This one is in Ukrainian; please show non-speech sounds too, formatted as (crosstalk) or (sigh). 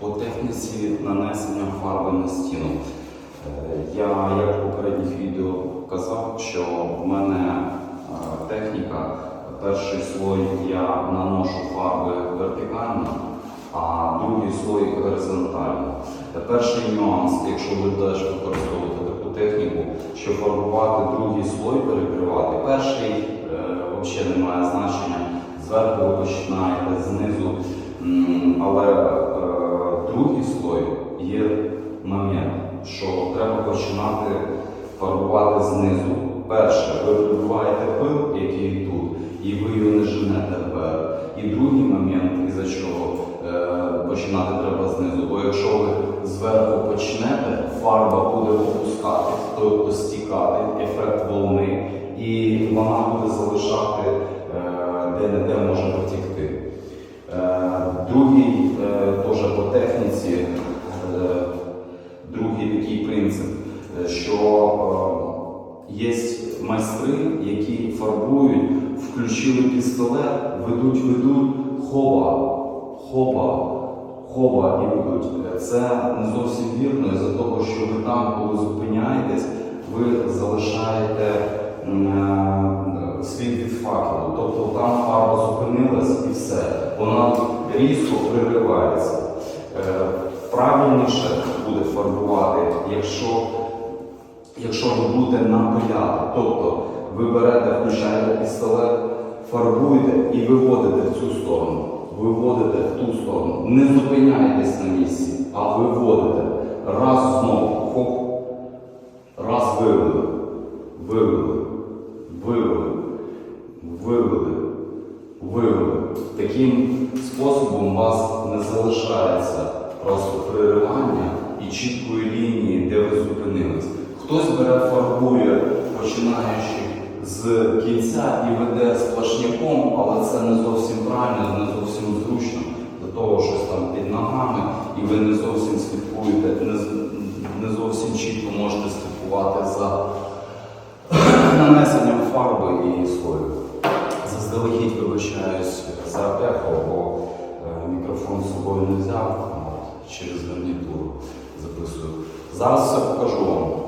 По техніці нанесення фарби на стіну. Е, Я, як в попередніх відео казав, що в мене е, техніка, перший слой я наношу фарби вертикально, а другий слой горизонтально. Е, Перший нюанс, якщо ви теж використовуєте таку техніку, що фарбувати другий слой перекривати, перший взагалі не має значення. Зверху ви починаєте знизу, але другий слой є момент, що треба починати фарбувати знизу. Перше, ви вибиваєте пил, який тут, і ви його не женете вверх. І другий момент, із-за чого е, починати треба знизу, бо якщо ви зверху почнете, фарба буде опускати, тобто стікати, ефект Другий е, теж по техніці, е, другий такий принцип, е, що є майстри, які фарбують, включили пістолет, ведуть, ведуть, хоба, хоба, хоба і ведуть. Це не зовсім вірно, із-за того, що ви там, коли зупиняєтесь, ви залишаєте е, від факелу. Тобто там фарба зупинилась і все. Вона різко приривається. Е, Правильніше буде фарбувати, якщо, якщо ви будете напиляти. Тобто ви берете, включаєте пістолет, фарбуєте і виводите в цю сторону. Виводите в ту сторону. Не зупиняєтесь на місці, а виводите. Раз знову. Хоп. Раз. Вивели. Вивели. Вивели. Вивели. Таким способом у вас не залишається просто переривання і чіткої лінії, де ви зупинились. Хтось бере, фарбує, починаючи з кінця і веде сплошняком, але це не зовсім правильно, не зовсім зручно. До того щось там під ногами, і ви не зовсім слідкуєте, не, не зовсім чітко можете слідкувати за (clears throat) нанесенням фарби і слою. Заздалегідь вибачаюсь за ехо, бо е, мікрофон з собою не взяв, через гарнітуру записую. Зараз все покажу вам.